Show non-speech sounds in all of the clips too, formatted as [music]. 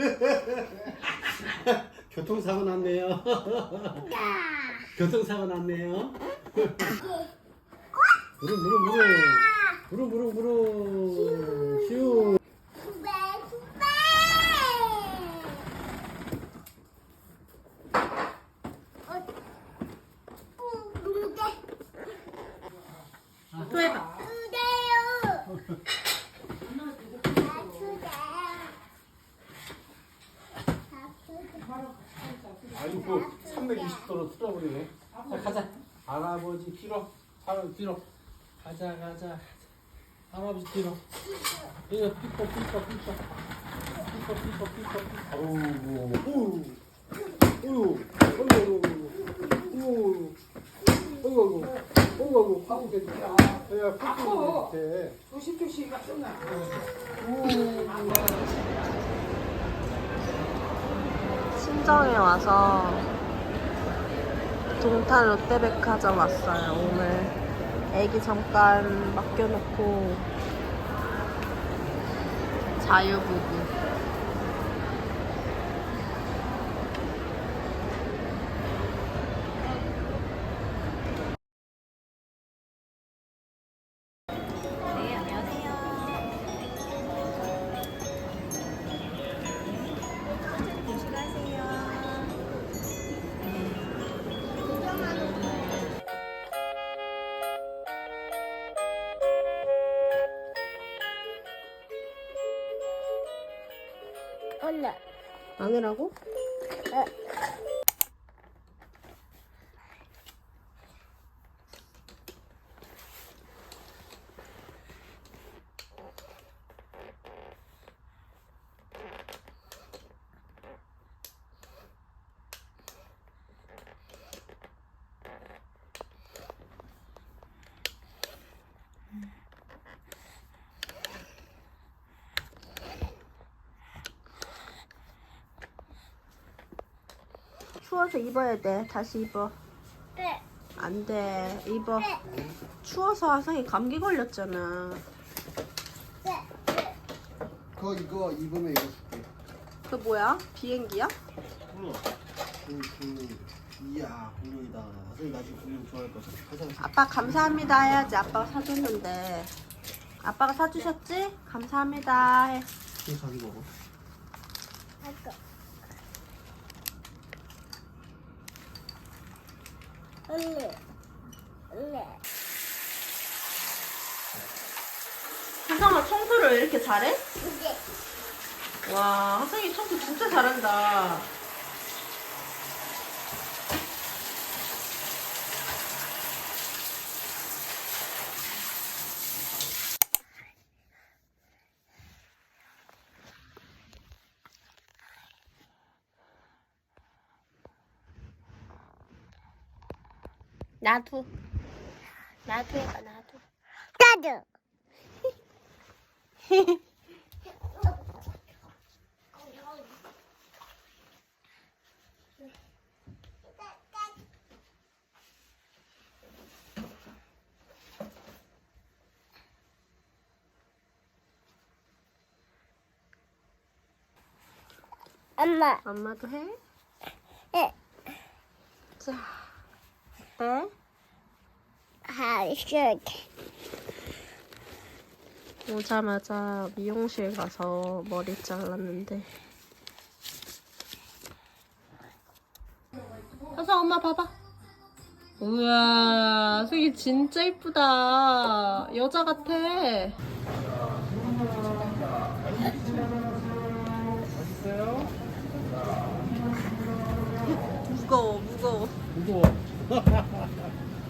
[laughs] 교통사고 났네요. 네. 교통사고 났네요. [laughs] 무릎 무릎 무릎 무릎 무릎 무릎 휴. 360도로 틀어버리네. 자, 가자. 할아버지 뒤로. 할아버지 뒤로. 가자, 가자. 할아버지 뒤로. 예, 이거 삐뽀, 삐뽀, 삐뽀. 삐뽀, 삐뽀, 삐뽀, 삐뽀. 어우, 어우, 어우, 어우, 어우, 어우, 하고 괜찮아. 야, 아파. 조심조심 나 신정에 와서 동탄 롯데백화점 왔어요. 오늘 애기 잠깐 맡겨놓고 자유부부. 마늘하고? 추워서 입어야 돼. 다시 입어. 네. 안 돼. 입어. 추워서 하성이 감기 걸렸잖아. 네. 그거 이거 입으면 이거 줄게. 그 뭐야? 비행기야? 그, 그, 이야, 공룡이다. 선생님 나 지금 공룡 좋아할 거다. 가자. 아빠 감사합니다 해야지. 아빠가 사줬는데. 아빠가 사주셨지? 감사합니다 해. 이거 자기 먹어. 아까. 언니. 언니. 하성아 청소를 왜 이렇게 잘해? 이제. 와, 하성이 청소 진짜 잘한다. 나도. 나도 해봐, 나도. 나도. 엄마. 엄마도 해? 예. 자, 네? 하 이슈. 오자마자 미용실 가서 머리 잘랐는데. 하서 엄마 봐봐. 우와, 색이 진짜 이쁘다. 여자 같아. 맛있어요? 무거워, 무거워. 무거워. [laughs]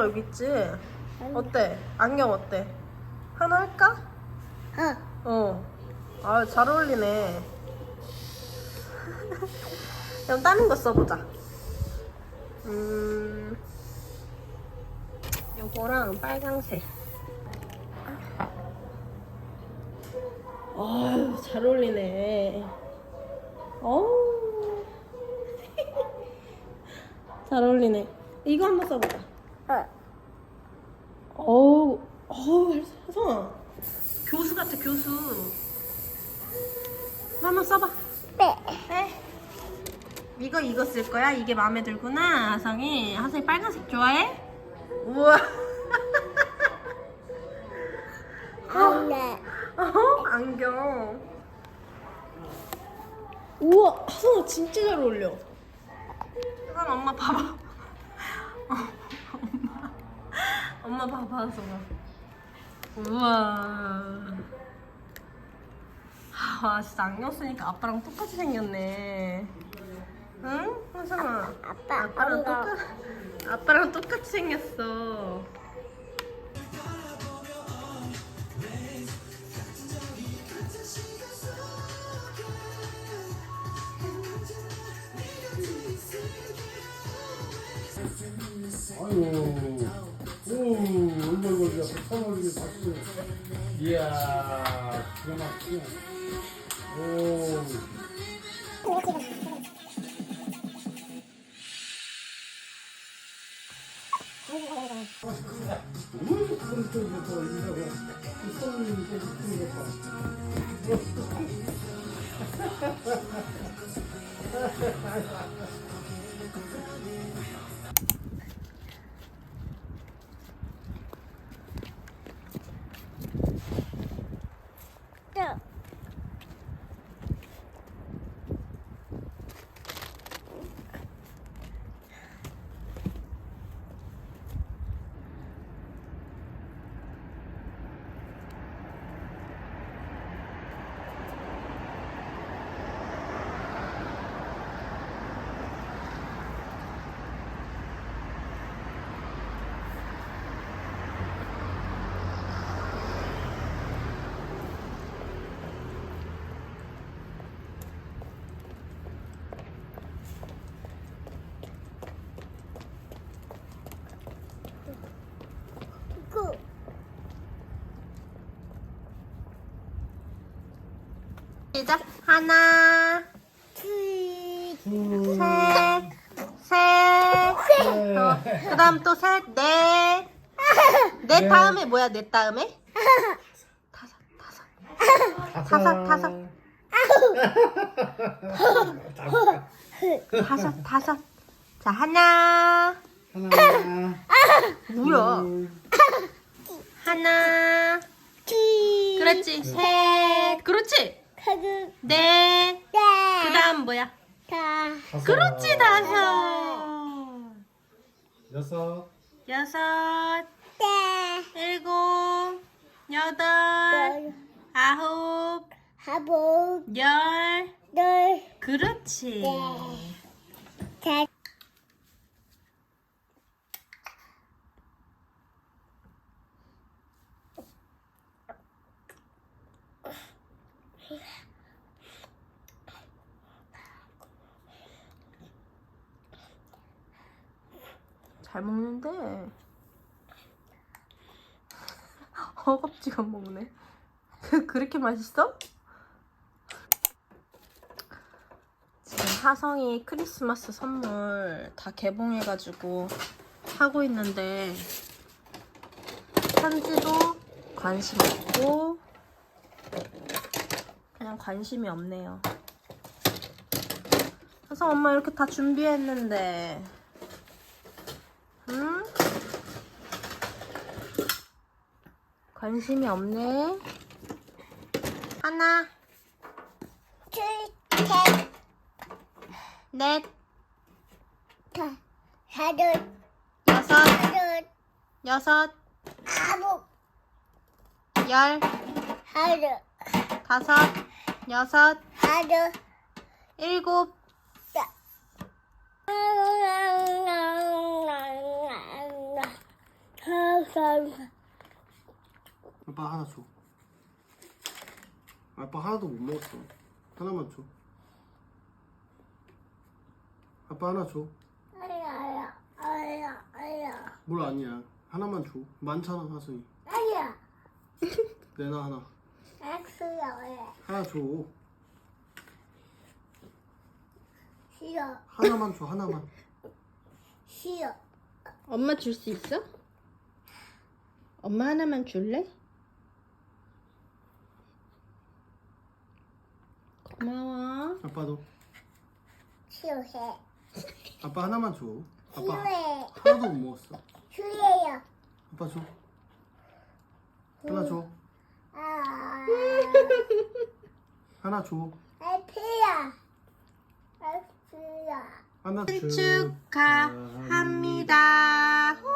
엄마 여기 있지? 어때? 안경 어때? 하나 할까? 어. 어. 아, 잘 어울리네. [laughs] 그럼 다른 거 써보자. 음. 요거랑 빨강색. 아유, 잘 어울리네. 어우. [laughs] 잘 어울리네. 이거 한번 써보자. 어우, 어우, 혜성아. 교수 같아, 교수. 한번 써봐. 네. 네. 이거 이거 쓸 거야? 이게 마음에 들구나, 하성이. 하성이 빨간색 좋아해? 우와. 하나. [laughs] 어? 안경. 우와, 하성아 진짜 잘 어울려. 하성 엄마 봐봐. 어, 엄마. 엄마 봐봐, 하성아. 우와. 아, 진짜 안경 쓰니까 아빠랑 똑같이 생겼네. 응? 하성아. 아빠, 아빠랑 안경. 똑같 아빠랑 똑같이 생겼어. 오, 이야, 기가 막히네. 시작. 하나, 둘. 둘, 셋, 셋. 어, 그 다음 또 셋, 넷. 넷 넷. 다음에 뭐야, 넷 다음에? 다섯, 다섯. 다섯, 다섯. 다섯, 다섯. 자, 하나. 하나, 뭐야? 둘, 하나. 둘. 그렇지. 셋. 그렇지. 하나. 넷. 그 네. 다음 뭐야? 다. 다섯, 그렇지, 다섯. 여섯, 여섯. 네. 일곱. 여덟. 열. 아홉. 하복. 열. 널. 그렇지. 다. 잘 먹는데. [laughs] 허겁지겁 먹네. 그 [laughs] 그렇게 맛있어? 지금 하성이 크리스마스 선물 다 개봉해가지고 하고 있는데 편지도 관심 없고 그냥 관심이 없네요. 하성 엄마 이렇게 다 준비했는데 관심이 없네. 하나, 둘. 셋. 넷, 다. 하나. 여섯, 하나. 여섯, 하복. 열, 하나. 다섯, 여섯, 하나. 일곱, 아빠 하나 줘. 아빠 하나도 못 먹었어. 하나만 줘. 아빠 하나 줘. 아야, 아야, 아야, 뭘 아니야. 하나만 줘. 많잖아 하승이. 아야. [laughs] 내놔 하나. 엑스야 왜? 하나 줘. 싫어, 하나만 줘. 하나만. 싫어. 엄마 줄 수 있어? 엄마 하나만 줄래? 고마워. 아빠도. 싫어해. 아빠 하나만 줘. 아빠 싫어해. 하나도 못 먹었어. 싫어해요. 아빠 줘. 하나 줘. 아, 하나 줘. 알피야. 알피야. 하나 줘. 축하합니다. 호!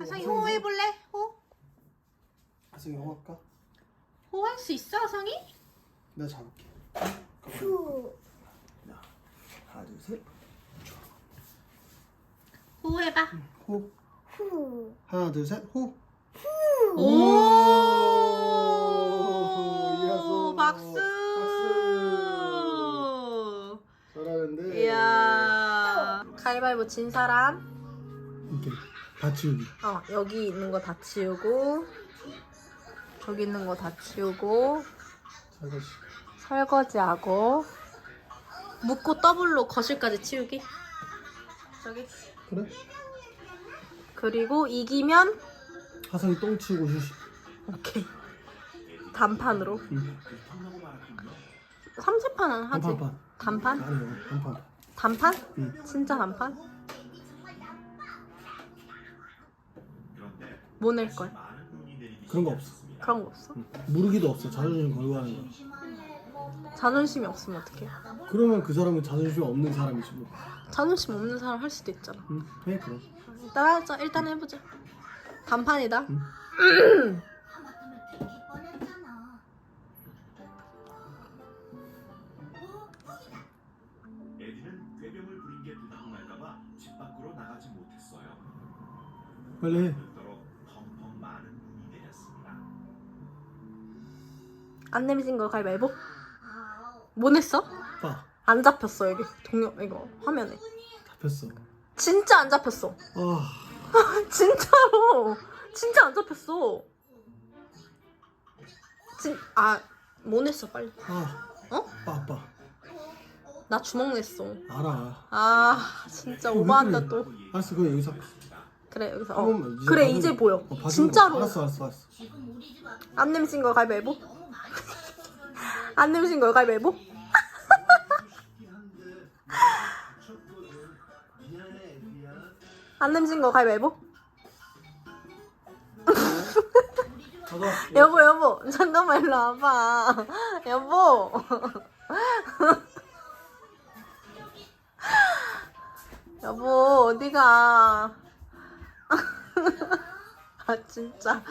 아성이 호 해볼래? 호? 호할까? 호할 수 있어, 아성이? 내가 잡을게. 후. 하나 둘 셋. 호 해봐. 호. 후. 하나 둘 셋. 호. 오! 이하소. 박수! 잘하는데. 이야. 가위바위보 진 사람. 이렇게 다 치우기. 어, 여기 있는 거 다 치우고, 저기 있는 거 다 치우고, 설거지. 설거지하고, 묶고 더블로 거실까지 치우기. 저기. 그래? 그리고 이기면, 하성이 똥 치우고 휴식. 오케이. 단판으로. 응. 3세판은 하지. 한판판. 단판? 아니요. 한판. 단판? 응. 진짜 단판? 뭐 낼 거야? 그런 거 없어. 그런 거 없어? 응. 무르기도 없어. 자존심 걸고 하는 거. 자존심이 없으면 어떡해? 그러면 그 사람은 자존심 없는 사람이지 뭐. 자존심 없는 사람 할 수도 있잖아. 응. 해 그럼. 일단 하자. 일단 해보자. 단판이다. 응. 에디는 꾀병을 부린 게 들통날까봐 집 밖으로 나가지 못했어요. 빨리 해. 안 내미진 거 가위바위보? 뭐 냈어? 빠. 안 잡혔어 여기 동영 이거 화면에. 잡혔어. 진짜 안 잡혔어. 아. [laughs] 진짜로. 진짜 안 잡혔어. 진, 아, 뭐 냈어 빨리. 아. 어? 빠 빠. 나 주먹 냈어. 알아. 아, 진짜 오버한다 또. 알았어. 그럼 여기서. 그래 여기서 한 어. 번만 이제 그래 이제 거. 보여. 어, 봐주는 거. 진짜로. 알았어 알았어 알았어. 안 내미신 거 가위바위보? 안 내미신 거 가위바위보? 안 내미신 거 가위바위보? 여보 여보. 잠깐만 일로 와봐. 여보. 여보 어디가? 아 진짜